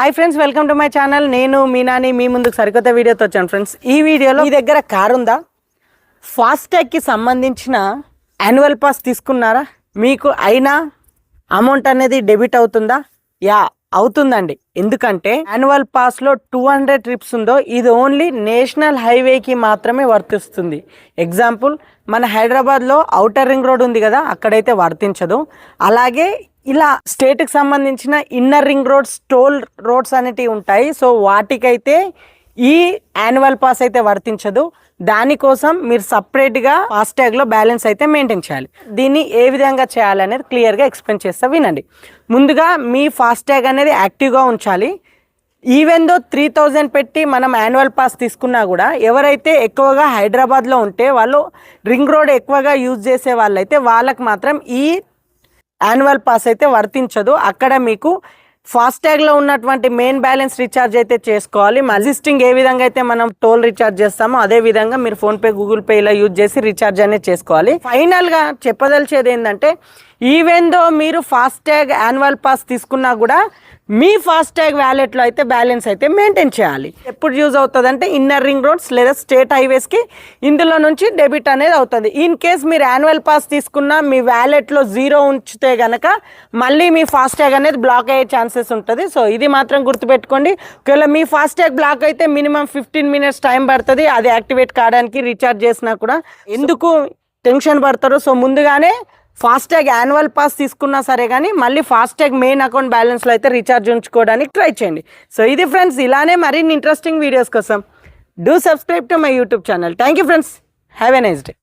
Hi friends welcome to my channel. నేను మీనాని మీ ముందుకు సరికొత్త వీడియోతో వచ్చాను ఫ్రెండ్స్. ఈ వీడియోలో మీ దగ్గర కార్ ఉందా? ఫాస్టాగ్కి సంబంధించిన యాన్యువల్ పాస్ తీసుకున్నారా? మీకు అయినా అమౌంట్ అనేది డెబిట్ అవుతుందా? యా అవుతుందండి. ఎందుకంటే యాన్యువల్ పాస్లో టూ హండ్రెడ్ ట్రిప్స్ ఉందో ఇది ఓన్లీ నేషనల్ హైవేకి మాత్రమే వర్తిస్తుంది. ఎగ్జాంపుల్ మన హైదరాబాద్లో ఔటర్ రింగ్ రోడ్ ఉంది కదా అక్కడైతే వర్తించదు. అలాగే ఇలా స్టేట్కి సంబంధించిన inner ring roads toll roads అనేటివి ఉంటాయి. సో వాటికైతే ఈ యాన్యువల్ పాస్ అయితే వర్తించదు. దానికోసం మీరు సపరేట్గా ఫాస్టాగ్లో బ్యాలెన్స్ అయితే మెయింటైన్ చేయాలి. దీన్ని ఏ విధంగా చేయాలనేది క్లియర్గా ఎక్స్ప్లెయిన్ చేస్తా వినండి. ముందుగా మీ ఫాస్టాగ్ అనేది యాక్టివ్గా ఉంచాలి. ఈవెన్ దో త్రీ థౌజండ్ పెట్టి మనం యాన్యువల్ పాస్ తీసుకున్నా కూడా ఎవరైతే ఎక్కువగా హైదరాబాద్లో ఉంటే వాళ్ళు రింగ్ రోడ్ ఎక్కువగా యూజ్ చేసే వాళ్ళైతే వాళ్ళకి మాత్రం ఈ యాన్యువల్ పాస్ అయితే వర్తించదు. అక్కడ మీకు ఫాస్టాగ్లో ఉన్నటువంటి మెయిన్ బ్యాలెన్స్ రీఛార్జ్ అయితే చేసుకోవాలి. మజిస్టింగ్ ఏ విధంగా అయితే మనం టోల్ రీఛార్జ్ చేస్తామో అదే విధంగా మీరు ఫోన్పే గూగుల్ పే ఇలా యూజ్ చేసి రీఛార్జ్ అనేది చేసుకోవాలి. ఫైనల్గా చెప్పదలిచేది ఏంటంటే ఈవెన్ దో మీరు ఫాస్టాగ్ యాన్యువల్ పాస్ తీసుకున్నా కూడా మీ ఫాస్టాగ్ వ్యాలెట్లో అయితే బ్యాలెన్స్ అయితే మెయింటైన్ చేయాలి. ఎప్పుడు యూజ్ అవుతుంది అంటే ఇన్నర్ రింగ్ రోడ్స్ లేదా స్టేట్ హైవేస్కి ఇందులో నుంచి డెబిట్ అనేది అవుతుంది. ఇన్ కేస్ మీరు యాన్యువల్ పాస్ తీసుకున్న మీ వ్యాలెట్లో జీరో ఉంచితే కనుక మళ్ళీ మీ ఫాస్టాగ్ అనేది బ్లాక్ అయ్యే ఛాన్సెస్ ఉంటుంది. సో ఇది మాత్రం గుర్తుపెట్టుకోండి. ఒకవేళ మీ ఫాస్టాగ్ బ్లాక్ అయితే మినిమం ఫిఫ్టీన్ మినిట్స్ టైం పడుతుంది. అది యాక్టివేట్ కావడానికి రీఛార్జ్ చేసినా కూడా. ఎందుకు టెన్షన్ పడతారు? సో ముందుగానే ఫాస్టాగ్ యాన్యువల్ పాస్ తీసుకున్నా సరే కానీ మళ్ళీ ఫాస్టాగ్ మెయిన్ అకౌంట్ బ్యాలెన్స్లో అయితే రీఛార్జ్ ఉంచుకోవడానికి ట్రై చేయండి. సో ఇది ఫ్రెండ్స్ ఇలానే మరిన్ని ఇంట్రెస్టింగ్ వీడియోస్ కోసం do subscribe to my YouTube channel. Thank you friends. Have a nice day.